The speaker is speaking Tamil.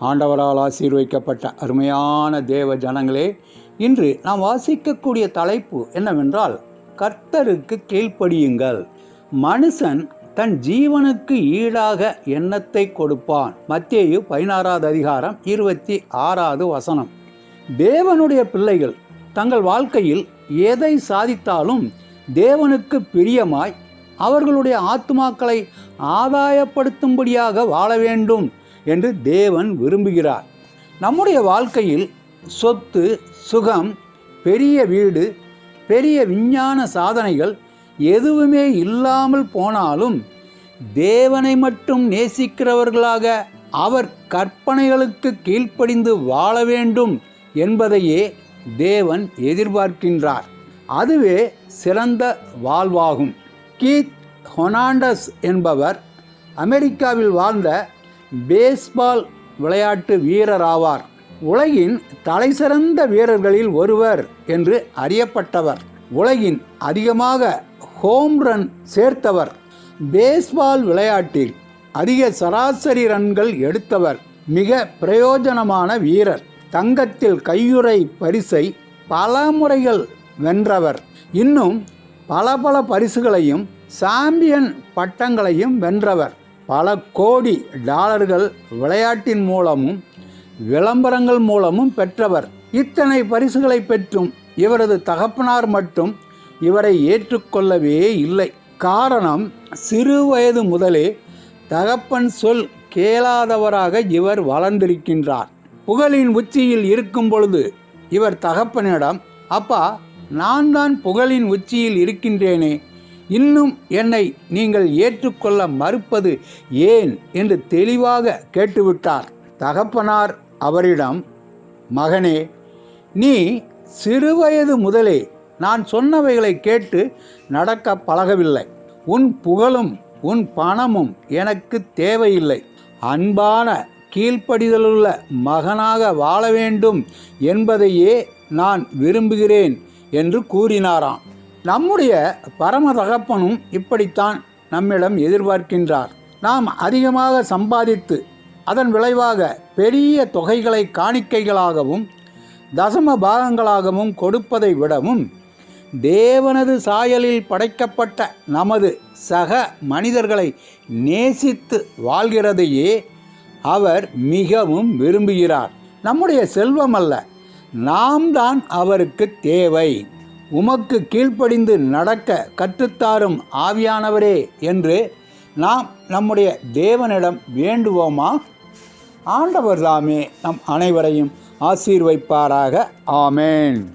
ஆண்டவரால் ஆசீர்வைக்கப்பட்ட அருமையான தேவ ஜனங்களே இன்று நாம் வாசிக்கக்கூடிய தலைப்பு என்னவென்றால் கர்த்தருக்கு கீழ்ப்படியுங்கள். மனுஷன் தன் ஜீவனுக்கு ஈடாக எண்ணத்தை கொடுப்பான். மத்தியு பதினாறாவது அதிகாரம் இருபத்தி ஆறாவது வசனம். தேவனுடைய பிள்ளைகள் தங்கள் வாழ்க்கையில் எதை சாதித்தாலும் தேவனுக்கு பிரியமாய் அவர்களுடைய ஆத்மாக்களை ஆதாயப்படுத்தும்படியாக வாழ வேண்டும். என்று தேவன் விரும்புகிறார். நம்முடைய வாழ்க்கையில் சொத்து சுகம் பெரிய வீடு பெரிய விஞ்ஞான சாதனைகள் எதுவுமே இல்லாமல் போனாலும் தேவனை மட்டும் நேசிக்கிறவர்களாக அவர் கற்பனைகளுக்கு கீழ்ப்படிந்து வாழ வேண்டும் என்பதையே தேவன் எதிர்பார்க்கின்றார். அதுவே சிறந்த வாழ்வாகும். கீத் ஹொனாண்டஸ் என்பவர் அமெரிக்காவில் வாழ்ந்த பேஸ்பால் விளையாட்டு வீரர் ஆவார் உலகின் தலைசிறந்த வீரர்களில் ஒருவர் என்று அறியப்பட்டவர். உலகின் அதிகமாக ஹோம் ரன் சேர்த்தவர். பேஸ்பால் விளையாட்டில் அதிக சராசரி ரன்கள் எடுத்தவர். மிக பிரயோஜனமான வீரர். தங்கத்தில் கையுறை பரிசை பல முறைகள் வென்றவர். இன்னும் பல பல பரிசுகளையும் சாம்பியன் பட்டங்களையும் வென்றவர். பல கோடி டாலர்கள் விளையாட்டின் மூலமும் விளம்பரங்கள் மூலமும் பெற்றவர். இத்தனை பரிசுகளை பெற்றும் இவரது தகப்பனார் மட்டும் இவரை ஏற்றுக்கொள்ளவே இல்லை. காரணம் சிறு வயது முதலே தகப்பன் சொல் கேளாதவராக இவர் வளர்ந்திருக்கின்றார். புகழின் உச்சியில் இருக்கும் பொழுது இவர் தகப்பனிடம் அப்பா நான் தான் புகழின் உச்சியில் இருக்கின்றேனே இன்னும் என்னை நீங்கள் ஏற்றுக்கொள்ள மறுப்பது ஏன் என்று தெளிவாக கேட்டுவிட்டார். தகப்பனார் அவரிடம் மகனே நீ சிறுவயது முதலே நான் சொன்னவைகளை கேட்டு நடக்க பழகவில்லை. உன் புகழும் உன் பணமும் எனக்கு தேவையில்லை. அன்பான கீழ்ப்படிதலுள்ள மகனாக வாழ வேண்டும் என்பதையே நான் விரும்புகிறேன் என்று கூறினாராம். நம்முடைய பரம தகப்பனும் இப்படித்தான் நம்மிடம் எதிர்பார்க்கின்றார். நாம் அதிகமாக சம்பாதித்து அதன் விளைவாக பெரிய தொகைகளை காணிக்கைகளாகவும் தசம பாகங்களாகவும் கொடுப்பதை விடவும் தேவனது சாயலில் படைக்கப்பட்ட நமது சக மனிதர்களை நேசித்து வாழ்கிறதையே அவர் மிகவும் விரும்புகிறார். நம்முடைய செல்வம் அல்ல நாம் தான் அவருக்கு தேவை. உமக்கு கீழ்ப்படிந்து நடக்க கற்றுத்தாரும் ஆவியானவரே என்று நாம் நம்முடைய தேவனிடம் வேண்டுவோமா? ஆண்டவர் தாமே நம் அனைவரையும் ஆசீர்வைப்பாராக. ஆமேன்.